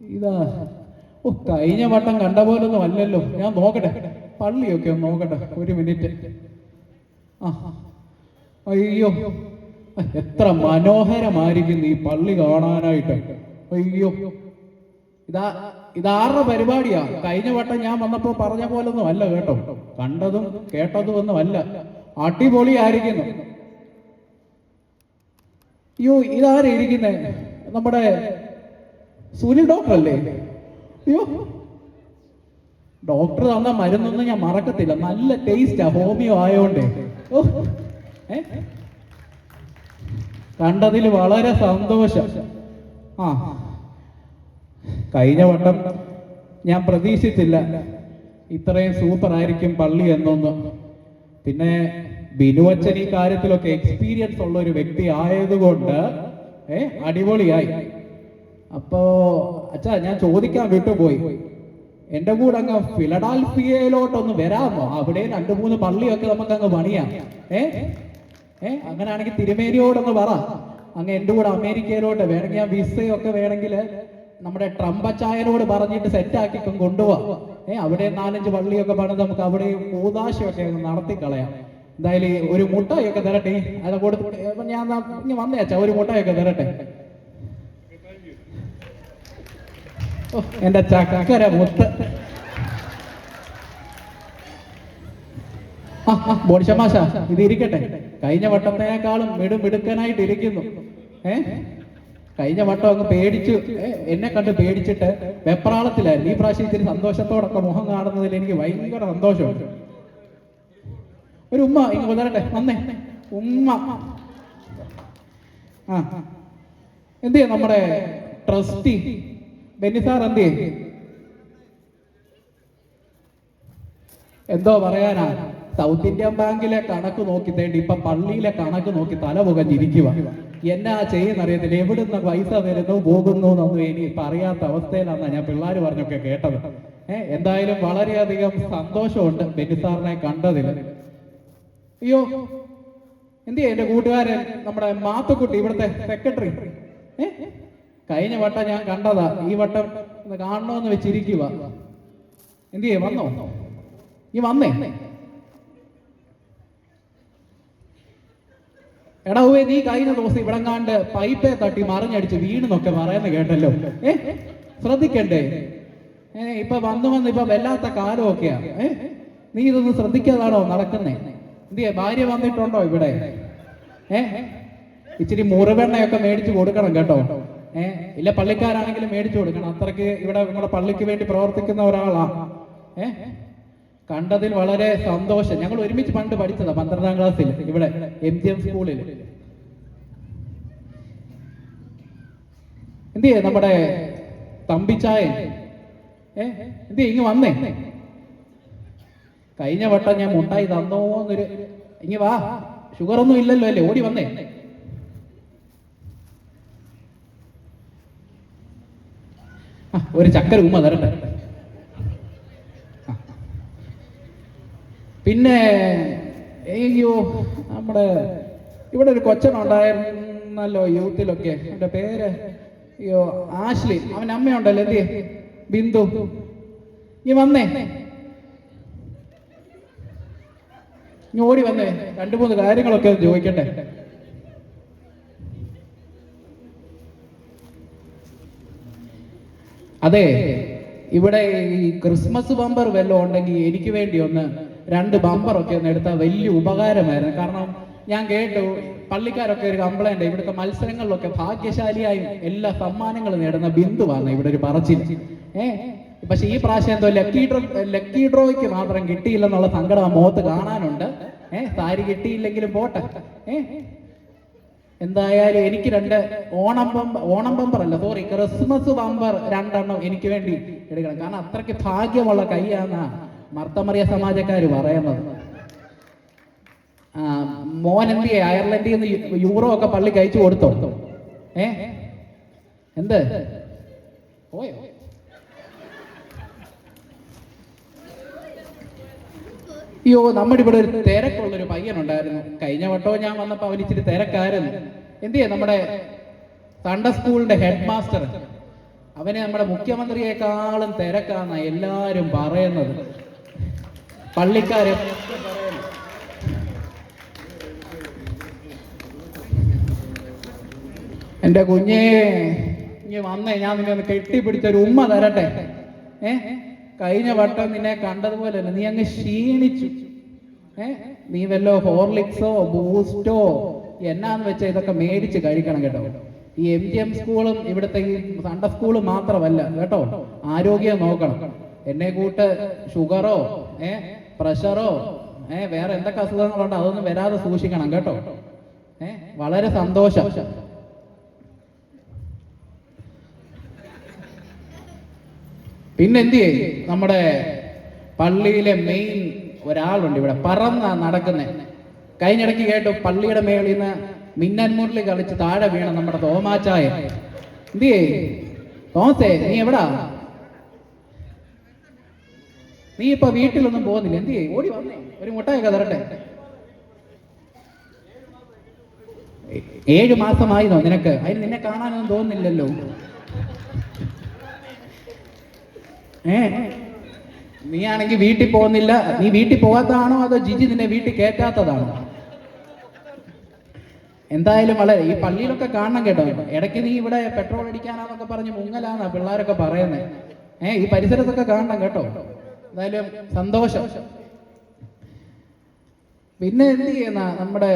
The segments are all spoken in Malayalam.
ഇതാ. ഓ കഴിഞ്ഞ വട്ടം കണ്ട പോലൊന്നും അല്ലല്ലോ. ഞാൻ നോക്കട്ടെ. പള്ളിയൊക്കെ ഒന്ന് നോക്കട്ടെ. ഒരു മിനിറ്റ്. ആ. അയ്യോ. എത്ര മനോഹരമായിരിക്കുന്നു ഈ പള്ളി കാണാനായിട്ട്. അയ്യോ. ഇതാ ഇതാരുടെ പരിപാടിയാ? കഴിഞ്ഞ വട്ടം ഞാൻ വന്നപ്പോ പറഞ്ഞ പോലൊന്നും അല്ല കേട്ടോ. കണ്ടതും കേട്ടതും ഒന്നും അല്ല. അടിപൊളിയായിരിക്കുന്നു. അയ്യോ ഇതാരാ ഇരിക്കുന്നേ? നമ്മുടെ സൂര്യ ഡോക്ടർ അല്ലേ അയ്യോ. ഡോക്ടർ തന്ന മരുന്നൊന്നും ഞാൻ മറക്കത്തില്ല. നല്ല ടേസ്റ്റാ ഹോമിയോ ആയോണ്ടേ. ഓ. കണ്ടതിൽ വളരെ സന്തോഷം. ആ. കഴിഞ്ഞ വട്ടം ഞാൻ പ്രതീക്ഷിച്ചില്ല ഇത്രയും സൂപ്പർ ആയിരിക്കും പള്ളി എന്നൊന്നും. പിന്നെ ബിനുവച്ചൻ ഈ കാര്യത്തിലൊക്കെ എക്സ്പീരിയൻസ് ഉള്ള ഒരു വ്യക്തി ആയതുകൊണ്ട് ഏ? അടിപൊളിയായി. അപ്പോ അച്ഛാ ഞാൻ ചോദിക്കാൻ വിട്ടുപോയി. എന്റെ കൂടെ അങ്ങ് ഫിലഡാൽഫിയയിലോട്ടൊന്ന് വരാമോ? അവിടെ രണ്ട് മൂന്ന് പള്ളിയൊക്കെ നമുക്ക് അങ്ങ് പണിയാം. ഏ? ഏ? അങ്ങനെയാണെങ്കിൽ തിരുമേനിയോടൊന്ന് പറ. അങ്ങ് എന്റെ കൂടെ അമേരിക്കയിലോട്ട് വേണമെങ്കിൽ ആ വിസയൊക്കെ വേണമെങ്കിൽ നമ്മുടെ ട്രംപച്ചായനോട് പറഞ്ഞിട്ട് സെറ്റാക്കി കൊണ്ടുപോവാ. ഏ? അവിടെ നാലഞ്ച് പള്ളിയൊക്കെ പണിത് നമുക്ക് അവിടെ കൂതാശയൊക്കെ അങ്ങ് നടത്തി കളയാം എന്തായാലും ഒരു മുട്ടയൊക്കെ തരട്ടെ? അത് കൊടുത്ത് ഞാൻ ഇങ്ങ് വന്നേ അച്ഛാ ഒരു മുട്ടയൊക്കെ തരട്ടെ? എന്റെ ചക്കര മുത്ത്. ബോഡിശമാശ ഇത് ഇരിക്കട്ടെ. കഴിഞ്ഞ വട്ടത്തേക്കാളും മിടും മിടുക്കനായിട്ട് ഇരിക്കുന്നു. ഏ? കഴിഞ്ഞ വട്ടം അങ്ങ് പേടിച്ചു. എന്നെ കണ്ട് പേടിച്ചിട്ട് വെപ്രാളത്തിലായിരുന്നു. ഈ പ്രാവശ്യം ഇത്തിരി സന്തോഷത്തോടൊക്കെ മുഖം കാണുന്നതിൽ എനിക്ക് ഭയങ്കര സന്തോഷമുണ്ട്. ഒരു ഉമ്മ ഇങ്ങ് വന്നരട്ടെ വന്നേ. ഉമ്മ. ആ. എന്ത് ചെയ്യാം നമ്മുടെ ട്രസ്റ്റി? ബെന്നി സാർ എന്ത് ചെയ്യും? എന്തോ പറയാനാ? സൗത്ത് ഇന്ത്യൻ ബാങ്കിലെ കണക്ക് നോക്കി തേണ്ടി ഇപ്പൊ പള്ളിയിലെ കണക്ക് നോക്കി തല പുകഞ്ഞിരിക്കുക എന്നാ ചെയ്യുന്നറിയത്തില്ല എവിടുന്ന് പൈസ വരുന്നു പോകുന്നു എന്നൊന്നും ഇനി അറിയാത്ത അവസ്ഥയിലാണ് ഞാൻ പിള്ളേർ പറഞ്ഞൊക്കെ കേട്ടത്. ഏഹ് എന്തായാലും വളരെയധികം സന്തോഷമുണ്ട് ബെന്നി സാറിനെ കണ്ടതിൽ. അയ്യോ എന്ത് എന്റെ കൂട്ടുകാരൻ നമ്മുടെ മാത്തുക്കുട്ടി ഇവിടുത്തെ സെക്രട്ടറി കഴിഞ്ഞ വട്ടം ഞാൻ കണ്ടതാ ഈ വട്ടം കാണണമെന്ന് വെച്ചിരിക്കുക എന്ത് ചെയ്യേ വന്നോ? ഈ വന്നേ? എടാ ഉവ്വേ നീ കഴിഞ്ഞ ദിവസം ഇവിടെ പൈപ്പെ പൈപ്പേ തട്ടി മറിഞ്ഞടിച്ച് വീണെന്നൊക്കെ പറയുന്ന കേട്ടല്ലോ. ഏ? ശ്രദ്ധിക്കണ്ടേ? ഏ ഇപ്പൊ വന്നു വന്ന് ഇപ്പൊ വല്ലാത്ത കാലമൊക്കെയാ. ഏ? നീ ഇതൊന്നും ശ്രദ്ധിക്കാതാണോ നടക്കുന്നേ? എന്തിയെ? ഭാര്യ വന്നിട്ടുണ്ടോ ഇവിടെ? ഏ? ഇച്ചിരി മുറിവെണ്ണയൊക്കെ മേടിച്ചു കൊടുക്കണം കേട്ടോ. ഏ? ഇല്ല പള്ളിക്കാരാണെങ്കിലും മേടിച്ചു കൊടുക്കണം. അത്രയ്ക്ക് ഇവിടെ നിങ്ങളുടെ പള്ളിക്ക് വേണ്ടി പ്രവർത്തിക്കുന്ന ഒരാളാ. ഏ? കണ്ടതിൽ വളരെ സന്തോഷം. ഞങ്ങൾ ഒരുമിച്ച് പണ്ട് പഠിച്ചതാ പന്ത്രണ്ടാം ക്ലാസ്സിൽ ഇവിടെ എം ജി എം സ്കൂളിൽ. എന്ത് ചെയ്യേ നമ്മുടെ തമ്പിച്ചായ ഏ? എന്ത് ചെയ്യ് ഇങ്ങ് വന്നേ? കഴിഞ്ഞ വട്ടം ഞാൻ മുട്ടായി തന്നോന്നൊരു ഇങ്ങി വാ. ഷുഗർ ഒന്നും ഇല്ലല്ലോ അല്ലേ? ഓടി വന്നേ. ഒരു ചക്കര ഉമ്മ തരണ്ട പിന്നെ അയ്യോ നമ്മുടെ ഇവിടെ ഒരു കൊച്ചനുണ്ടായിരുന്നല്ലോ യൂത്തിലൊക്കെ. എന്റെ പേര് അയ്യോ ആശ്ലി. അവൻ അമ്മയുണ്ടല്ലോ എന്ത് ബിന്ദു. നീ വന്നേ. നീ ഓടി വന്നേ. രണ്ടു മൂന്ന് കാര്യങ്ങളൊക്കെ ചോദിക്കട്ടെ. അതെ ഇവിടെ ഈ ക്രിസ്മസ് ബമ്പർ വല്ലതും ഉണ്ടെങ്കിൽ എനിക്ക് വേണ്ടി ഒന്ന് രണ്ട് ബമ്പർ ഒക്കെ ഒന്ന് എടുത്താൽ വലിയ ഉപകാരമായിരുന്നു. കാരണം ഞാൻ കേട്ടു പള്ളിക്കാരൊക്കെ ഒരു കംപ്ലൈന്റ് ഇവിടുത്തെ മത്സരങ്ങളിലൊക്കെ ഭാഗ്യശാലിയായും എല്ലാ സമ്മാനങ്ങളും നേടുന്ന ബിന്ദുവാണ് ഇവിടെ ഒരു പറച്ചിൽ. ഏ പക്ഷെ ഈ പ്രാവശ്യം എന്തോ ലക്കി ഡ്രോ ലക്കി ഡ്രോയ്ക്ക് മാത്രം കിട്ടിയില്ലെന്നുള്ള സങ്കടം ആ മുഖത്ത് കാണാനുണ്ട്. ഏ സാരി കിട്ടിയില്ലെങ്കിലും പോട്ടെ. ഏ എന്തായാലും എനിക്ക് രണ്ട് ഓണം ബമ്പർ ഓണം ബമ്പർ അല്ല സോറി ക്രിസ്മസ് ബമ്പർ രണ്ടെണ്ണം എനിക്ക് വേണ്ടി എടുക്കണം. കാരണം അത്രയ്ക്ക് ഭാഗ്യമുള്ള കൈയാന്ന മർത്തമറിയ സമാജക്കാർ പറയുന്നത്. മോൻ എന്ത് അയർലൻഡിൽ നിന്ന് യൂറോ ഒക്കെ പള്ളി കഴിച്ചു കൊടുത്തോ? ഏ എന്ത്? പോയോ? അയ്യോ നമ്മുടെ ഇവിടെ ഒരു തിരക്കുള്ള ഒരു പയ്യനുണ്ടായിരുന്നു. കഴിഞ്ഞ വട്ടവും ഞാൻ വന്നപ്പോ അവൻ ഇച്ചിരി തിരക്കായിരുന്നു. എന്ത് ചെയ്യാ നമ്മുടെ തണ്ട സ്കൂളിന്റെ ഹെഡ് മാസ്റ്റർ അവനെ നമ്മുടെ മുഖ്യമന്ത്രിയെക്കാളും തിരക്കാന്ന എല്ലാരും പറയുന്നത്. പള്ളിക്കാരെ. എന്റെ കുഞ്ഞേ ഇനി വന്നേ ഞാൻ നിന്നെ കെട്ടിപ്പിടിച്ച ഒരു ഉമ്മ തരട്ടെ. ഏ? കഴിഞ്ഞ വട്ടം നിന്നെ കണ്ടതുപോലെ അല്ല. നീ അങ്ങ് ക്ഷീണിച്ചു. ഏ? നീ വല്ലോ ഹോർലിക്സോ ബൂസ്റ്റോ എന്നാന്ന് വെച്ചാൽ ഇതൊക്കെ മേടിച്ച് കഴിക്കണം കേട്ടോ. ഈ എം ജി എം സ്കൂളും ഇവിടുത്തെ ഈ സണ്ട സ്കൂളും മാത്രമല്ല കേട്ടോ. ആരോഗ്യം നോക്കണം. എന്നെ കൂട്ട് ഷുഗറോ ഏ? പ്രഷറോ ഏ? വേറെ എന്തൊക്കെ അസുഖങ്ങളുണ്ടോ അതൊന്നും വരാതെ സൂക്ഷിക്കണം കേട്ടോ. ഏ? വളരെ സന്തോഷം. പിന്നെ എന്ത് ചെയ്യും നമ്മുടെ പള്ളിയിലെ മെയിൻ ഒരാളുണ്ട് ഇവിടെ. പറന്ന നടക്കുന്ന. കഴിഞ്ഞിടയ്ക്ക് കേട്ടു പള്ളിയുടെ മേളിൽ നിന്ന് മിന്നൻ കളിച്ച് താഴെ വീണ നമ്മുടെ തോമാച്ചായ. എന്ത് തോമസേ നീ എവിടാ? നീ ഇപ്പൊ വീട്ടിലൊന്നും പോകുന്നില്ല. എന്ത് ചെയ്യും ഓടി വന്നേ. ഒരു മുട്ടായൊക്കെ തരട്ടെ ഏഴ് മാസമായിരുന്നോ നിനക്ക്? അതിന് നിന്നെ കാണാനൊന്നും തോന്നുന്നില്ലല്ലോ. ഏ? നീ ആണെങ്കിൽ വീട്ടിൽ പോകുന്നില്ല. നീ വീട്ടിൽ പോകാത്തതാണോ അതോ ജിജി നിന്നെ വീട്ടിൽ കയറ്റാത്തതാണോ? എന്തായാലും വളരെ ഈ പള്ളിയിലൊക്കെ കാണണം കേട്ടോ. ഇടയ്ക്ക് നീ ഇവിടെ പെട്രോൾ അടിക്കാനാന്നൊക്കെ പറഞ്ഞ് മുങ്ങലാന്നാ പിള്ളേരൊക്കെ പറയുന്നത് ഏ ഈ പരിസരത്തൊക്കെ കാണണം കേട്ടോ. എന്തായാലും സന്തോഷം. പിന്നെ എന്ത് ചെയ്യുന്ന? നമ്മുടെ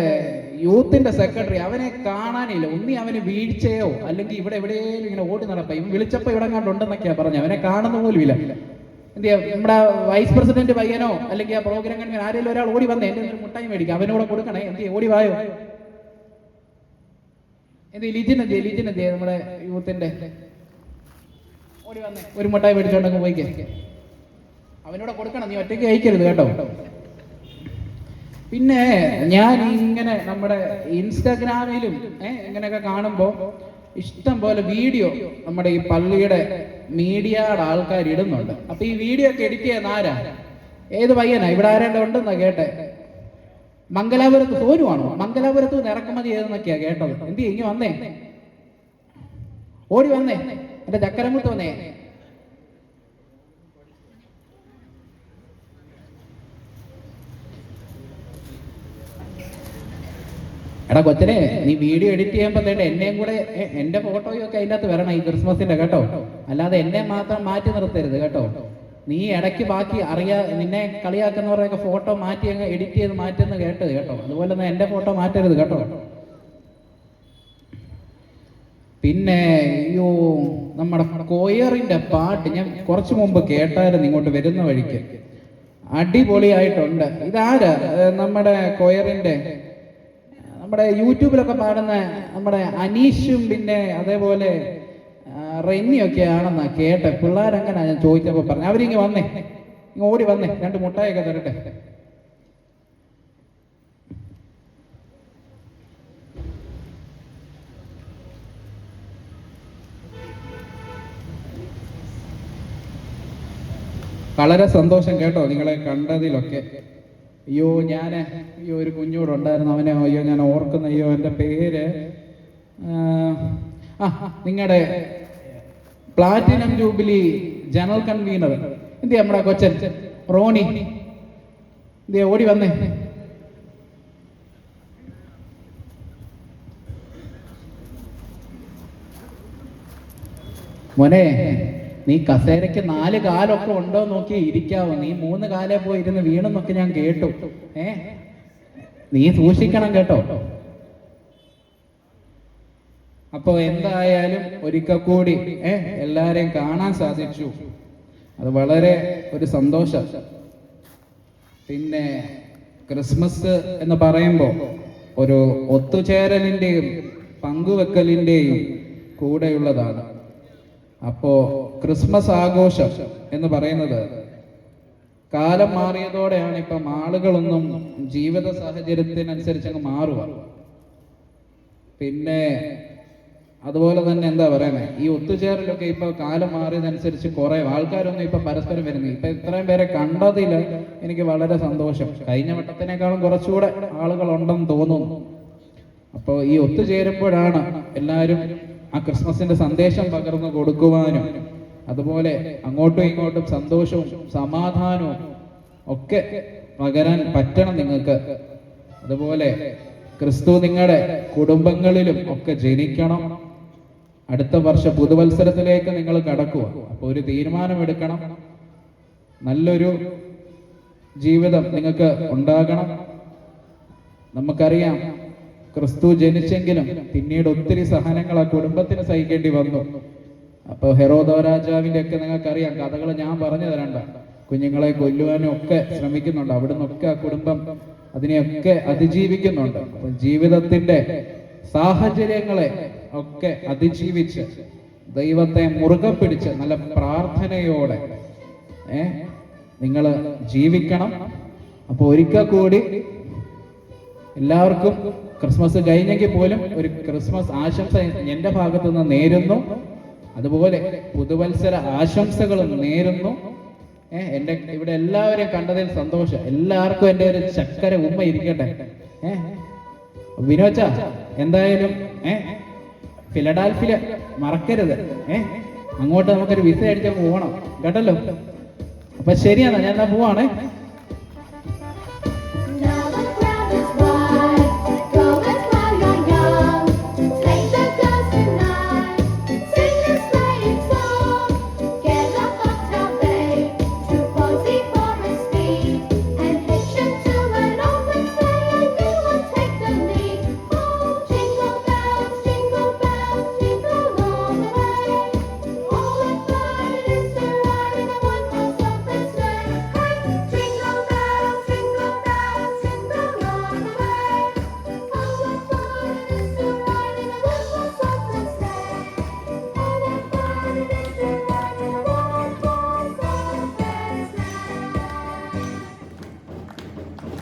യൂത്തിന്റെ സെക്രട്ടറി അവനെ കാണാനില്ല. ഒന്നി അവന് വീഴ്ചയോ അല്ലെങ്കിൽ ഇവിടെ എവിടെയെങ്കിലും ഇങ്ങനെ ഓടി നടപ്പ ഇവൻ വിളിച്ചപ്പോ ഇവിടെ കണ്ടുണ്ടെന്നൊക്കെയാ പറഞ്ഞു അവനെ കാണുന്ന പോലും ഇല്ല എന്ത് ചെയ്യാം നമ്മുടെ വൈസ് പ്രസിഡന്റ് പയ്യനോ അല്ലെങ്കിൽ ആ പ്രോഗ്രാം കൺവീനർ ആരെങ്കിലും ഒരാൾ ഓടി വന്നേ എന്റെ ഒരു മുട്ടായി മേടിക്കാം. അവനോട് കൊടുക്കണേ. എന്ത് ഓടി വായോ? എന്ത് ലിജിൻ എന്ത് ലിജിൻ എന്ത് നമ്മുടെ യൂത്തിന്റെ? ഓടി വന്നേ. ഒരു മുട്ടായി മേടിച്ചോണ്ടങ്ങ് പോയിക്കേ. അവനോട് കൊടുക്കണം. നീ ഒറ്റയ്ക്ക് അയക്കരുത് കേട്ടോ. പിന്നെ ഞാൻ ഇങ്ങനെ നമ്മുടെ ഇൻസ്റ്റാഗ്രാമിലും ഇങ്ങനെയൊക്കെ കാണുമ്പോൾ ഇഷ്ടം പോലെ വീഡിയോ നമ്മുടെ ഈ പള്ളിയുടെ മീഡിയയുടെ ആൾക്കാർ ഇടുന്നുണ്ട്. അപ്പൊ ഈ വീഡിയോ ഒക്കെ എഡിറ്റ് ചെയ്യുന്ന ആരാ? ഏത് പയ്യനാ? ഇവിടെ ആരേണ്ട ഉണ്ടെന്നാ കേട്ടെ? മംഗലാപുരത്ത് സോനുവാണോ? മംഗലാപുരത്ത് നിന്ന് ഇറക്കുമതി ചെയ്തെന്നൊക്കെയാ കേട്ടത്. എന്ത് ഇങ്ങി വന്നേ? ഓടി വന്നേ? എന്റെ ചക്കരമുത്ത് വന്നേ? എടാ കൊച്ചനെ നീ വീഡിയോ എഡിറ്റ് ചെയ്യുമ്പോൾ തന്നെ എന്നെയും കൂടെ എന്റെ ഫോട്ടോയും ഒക്കെ അതിന്റെ അകത്ത് വരണം ഈ ക്രിസ്മസിന്റെ കേട്ടോ. അല്ലാതെ എന്നെ മാത്രം മാറ്റി നിർത്തരുത് കേട്ടോ. നീ ഇടയ്ക്ക് ബാക്കി അറിയാ നിന്നെ കളിയാക്കുന്നവരൊക്കെ ഫോട്ടോ മാറ്റി അങ്ങ് എഡിറ്റ് ചെയ്ത് മാറ്റുന്ന കേട്ടത് കേട്ടോ. അതുപോലെ തന്നെ എന്റെ ഫോട്ടോ മാറ്റരുത് കേട്ടോ. പിന്നെ അയ്യോ നമ്മുടെ കൊയറിന്റെ പാട്ട് ഞാൻ കുറച്ചു മുമ്പ് കേട്ടായിരുന്നു ഇങ്ങോട്ട് വരുന്ന വഴിക്ക്. അടിപൊളിയായിട്ടുണ്ട്. ഇതാരാ നമ്മുടെ കൊയറിന്റെ നമ്മുടെ യൂട്യൂബിലൊക്കെ പാടുന്ന നമ്മുടെ അനീഷും പിന്നെ അതേപോലെ റെന്നിയൊക്കെ ആണെന്നാ കേട്ടെ. പിള്ളേരങ്ങനെ ഞാൻ ചോദിച്ചപ്പോ പറഞ്ഞു. അവരിങ്ങ് വന്നേ. ഇങ്ങ് ഓടി വന്നേ. രണ്ട് മുട്ടായൊക്കെ തരട്ടെ. വളരെ സന്തോഷം കേട്ടോ നിങ്ങളെ കണ്ടതിലൊക്കെ. അയ്യോ ഞാൻ അയ്യോ ഒരു കുഞ്ഞൂടെ ഉണ്ടായിരുന്നു. അവനെ അയ്യോ ഞാൻ ഓർക്കുന്ന അയ്യോ എന്റെ പേര് ആ, നിങ്ങളുടെ പ്ലാറ്റിനം ജൂബിലി ജനറൽ കൺവീനർ. എന്ത് നമ്മുടെ കൊച്ചൻ? റോണി. എന്ത് ഓടി വന്നേ? മോനെ നീ കസേരയ്ക്ക് നാല് കാലൊക്കെ ഉണ്ടോ നോക്കി ഇരിക്കാവോ? നീ മൂന്ന് കാലേ പോയി ഇരുന്ന് വീണെന്നൊക്കെ ഞാൻ കേട്ടു. ഏ? നീ സൂക്ഷിക്കണം കേട്ടോ. അപ്പോ എന്തായാലും ഒരിക്കൽ കൂടി ഏ എല്ലാരെയും കാണാൻ സാധിച്ചു. അത് വളരെ ഒരു സന്തോഷം. പിന്നെ ക്രിസ്മസ് എന്ന് പറയുമ്പോൾ ഒരു ഒത്തുചേരലിന്റെയും പങ്കുവെക്കലിന്റെയും കൂടെയുള്ളതാണ്. അപ്പോ ക്രിസ്മസ് ആഘോഷം എന്ന് പറയുന്നത് കാലം മാറിയതോടെയാണ് ഇപ്പം ആളുകളൊന്നും ജീവിത സാഹചര്യത്തിനനുസരിച്ച് അങ്ങ് മാറുക. പിന്നെ അതുപോലെ തന്നെ എന്താ പറയുന്നത് ഈ ഒത്തുചേരലൊക്കെ ഇപ്പൊ കാലം മാറിയതനുസരിച്ച് കുറെ ആൾക്കാരൊന്നും ഇപ്പൊ പരസ്പരം വരുന്നു ഇപ്പൊ ഇത്രയും പേരെ കണ്ടതിൽ എനിക്ക് വളരെ സന്തോഷം. കഴിഞ്ഞ വട്ടത്തിനേക്കാളും കുറച്ചുകൂടെ ആളുകൾ ഉണ്ടെന്ന് തോന്നുന്നു. അപ്പോൾ ഈ ഒത്തുചേരുമ്പോഴാണ് എല്ലാവരും ആ ക്രിസ്മസിന്റെ സന്ദേശം പകർന്നു കൊടുക്കുവാനും അതുപോലെ അങ്ങോട്ടും ഇങ്ങോട്ടും സന്തോഷവും സമാധാനവും ഒക്കെ പകരാൻ പറ്റണം നിങ്ങൾക്ക്. അതുപോലെ ക്രിസ്തു നിങ്ങളുടെ കുടുംബങ്ങളിലും ഒക്കെ ജനിക്കണം. അടുത്ത വർഷ പുതുവത്സരത്തിലേക്ക് നിങ്ങൾ കടക്കുക. അപ്പൊ ഒരു തീരുമാനമെടുക്കണം നല്ലൊരു ജീവിതം നിങ്ങൾക്ക് ഉണ്ടാകണം. നമുക്കറിയാം ക്രിസ്തു ജനിച്ചെങ്കിലും പിന്നീട് ഒത്തിരി സഹനങ്ങൾ ആ കുടുംബത്തിന് സഹിക്കേണ്ടി വന്നു. അപ്പൊ ഹെറോദോ രാജാവിന്റെ ഒക്കെ നിങ്ങൾക്കറിയാം കഥകൾ ഞാൻ പറഞ്ഞു തരണ്ട. കുഞ്ഞുങ്ങളെ കൊല്ലുവാനും ഒക്കെ ശ്രമിക്കുന്നുണ്ട് അവിടെ നിന്നൊക്കെ ആ കുടുംബം അതിനെയൊക്കെ അതിജീവിക്കുന്നുണ്ട്. അപ്പൊ ജീവിതത്തിന്റെ സാഹചര്യങ്ങളെ ഒക്കെ അതിജീവിച്ച് ദൈവത്തെ മുറുകെ പിടിച്ച് നല്ല പ്രാർത്ഥനയോടെ ഏ നിങ്ങൾ ജീവിക്കണം. അപ്പൊ ഒരിക്കൽ കൂടി എല്ലാവർക്കും ക്രിസ്മസ് കഴിഞ്ഞെങ്കിൽ പോലും ഒരു ക്രിസ്മസ് ആശംസ എന്റെ ഭാഗത്തു നിന്ന് നേരുന്നു. അതുപോലെ പുതുവത്സര ആശംസകളും നേരുന്നു. ഏഹ് എന്റെ ഇവിടെ എല്ലാവരെയും കണ്ടതിൽ സന്തോഷം. എല്ലാവർക്കും എന്റെ ഒരു ചക്കര ഉമ്മ ഇരിക്കട്ടെ. ഏഹ് വിനോച്ച എന്തായാലും ഏഹ് ഫിലഡാൽഫിയ മറക്കരുത്. ഏഹ് അങ്ങോട്ട് നമുക്കൊരു വിസ അടിച്ച് പോകണം. കേട്ടല്ലോ? അപ്പൊ ശരിയാണ് ഞാൻ എന്നാ പോവാണേ?